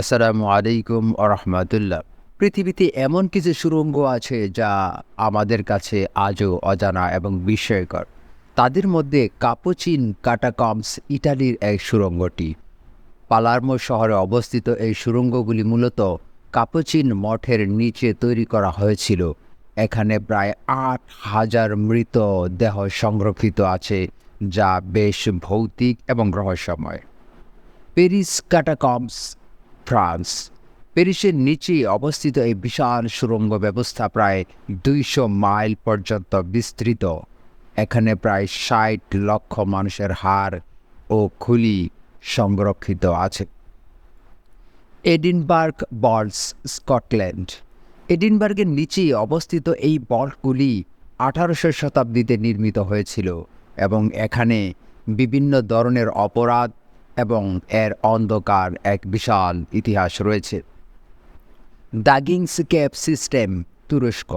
আসসালামু আলাইকুম আরহামাতুল্লাহ পৃথিবীতে এমন কিছু সুরঙ্গ আছে যা আমাদের কাছে আজও অজানা এবং বিস্ময়কর। তাদের মধ্যে কাপোচিন কাটাকমস ইটালির এক সুরঙ্গটি। পালার্মো শহরে অবস্থিত এই সুরঙ্গগুলি মূলত কাপোচিন মঠের নিচে তৈরি করা হয়েছিল। এখানে প্রায় আট হাজার মৃত দেহ সংরক্ষিত আছে, যা বেশ ভৌতিক এবং রহস্যময়। Paris catacombs France. প্যারিসের নিচে অবস্থিত এই বিশাল সুড়ঙ্গ ব্যবস্থা প্রায় দুইশো মাইল পর্যন্ত বিস্তৃত। এখানে প্রায় ষাট লক্ষ মানুষের হার ও খুলি সংরক্ষিত আছে। Edinburgh বল্স, Scotland. এডিনবার্গের নিচে অবস্থিত এই বল্টগুলি আঠারোশো শতাব্দীতে নির্মিত হয়েছিল এবং এখানে বিভিন্ন ধরনের অপরাধ এবং এর অন্ধকার এক বিশাল ইতিহাস রয়েছে। দাগিংস ক্যাপ সিস্টেম তুরস্ক।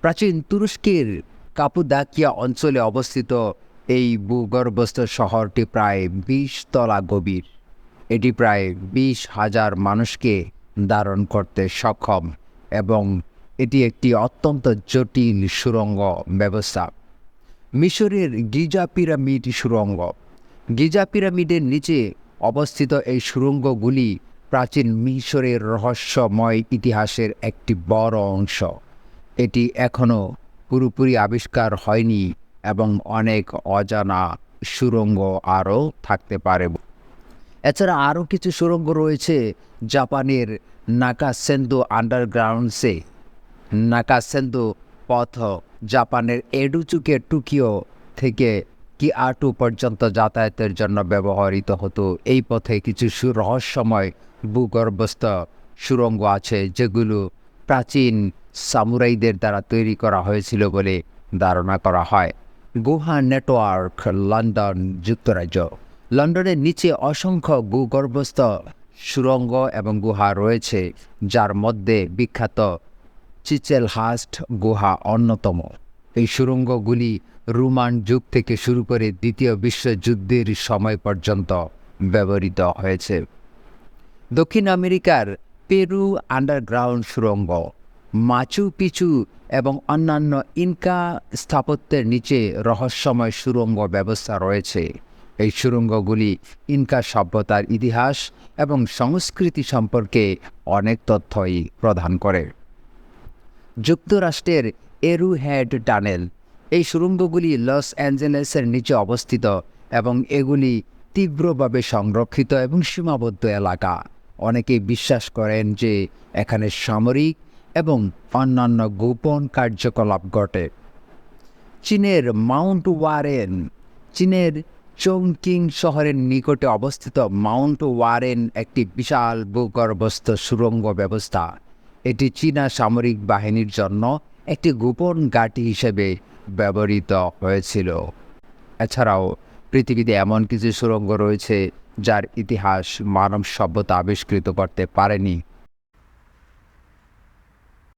প্রাচীন তুরস্কের কাপুদাকিয়া অঞ্চলে অবস্থিত এই ভূগর্ভস্থ শহরটি প্রায় বিশ তলা গভীর। এটি প্রায় বিশ হাজার মানুষকে ধারণ করতে সক্ষম এবং এটি একটি অত্যন্ত জটিল সুরঙ্গ ব্যবস্থা। মিশরের গিজা পিরামিড সুড়ঙ্গ গিজা পিরামিডের নিচে অবস্থিত এই সুড়ঙ্গগুলি প্রাচীন মিশরের রহস্যময় ইতিহাসের একটি বড় অংশ। এটি এখনও পুরোপুরি আবিষ্কার হয়নি এবং অনেক অজানা সুরঙ্গ আরও থাকতে পারে। এছাড়া আরও কিছু সুরঙ্গ রয়েছে জাপানের নাকাসেন্দু আন্ডারগ্রাউন্ডসে। নাকাসেন্দু পথ জাপানের এডুচুকে টোকিও থেকে কিআটু পর্যন্ত যাতায়াতের জন্য ব্যবহৃত হতো? এই পথে কিছু সু- রহস্যময় ভূগর্ভস্থ সুরঙ্গ আছে যেগুলো প্রাচীন সামুরাইদের দ্বারা তৈরি করা হয়েছিল বলে ধারণা করা হয়। গুহা নেটওয়ার্ক, লন্ডন যুক্তরাজ্য। লন্ডনের নিচে অসংখ্য ভূগর্ভস্থ সুরঙ্গ এবং গুহা রয়েছে, যার মধ্যে বিখ্যাত চিচেলহাস্ট গুহা অন্যতম। এই সুড়ঙ্গগুলি রোমান যুগ থেকে শুরু করে দ্বিতীয় বিশ্বযুদ্ধের সময় পর্যন্ত ব্যবহৃত হয়েছে। দক্ষিণ আমেরিকার পেরু আন্ডারগ্রাউন্ড সুড়ঙ্গ মাচু পিচু এবং অন্যান্য ইনকা স্থাপত্যের নিচে রহস্যময় সুড়ঙ্গ ব্যবস্থা রয়েছে। এই সুড়ঙ্গগুলি ইনকা সভ্যতার ইতিহাস এবং সংস্কৃতি সম্পর্কে অনেক তথ্যই প্রদান করে। যুক্তরাষ্ট্রের এরু হেড টানেল। এই সুড়ঙ্গগুলি লস অ্যাঞ্জেলেসের নিচে অবস্থিত এবং এগুলি তীব্রভাবে সংরক্ষিত এবং সীমাবদ্ধ এলাকা। অনেকে বিশ্বাস করেন যে এখানে সামরিক এবং অন্যান্য গোপন কার্যকলাপ ঘটে। চীনের মাউন্ট ওয়ারেন, চীনের চংকিং শহরের নিকটে অবস্থিত মাউন্ট ওয়ারেন একটি বিশাল ভূগর্ভস্থ সুড়ঙ্গ ব্যবস্থা। এটি চীনা সামরিক বাহিনীর জন্য একটি গোপন ঘাঁটি হিসেবে ব্যবহৃত হয়েছিল। এছাড়াও, পৃথিবীতে এমন কিছু সুরঙ্গ রয়েছে যার ইতিহাস মানব সভ্যতা আবিষ্কৃত করতে পারেনি।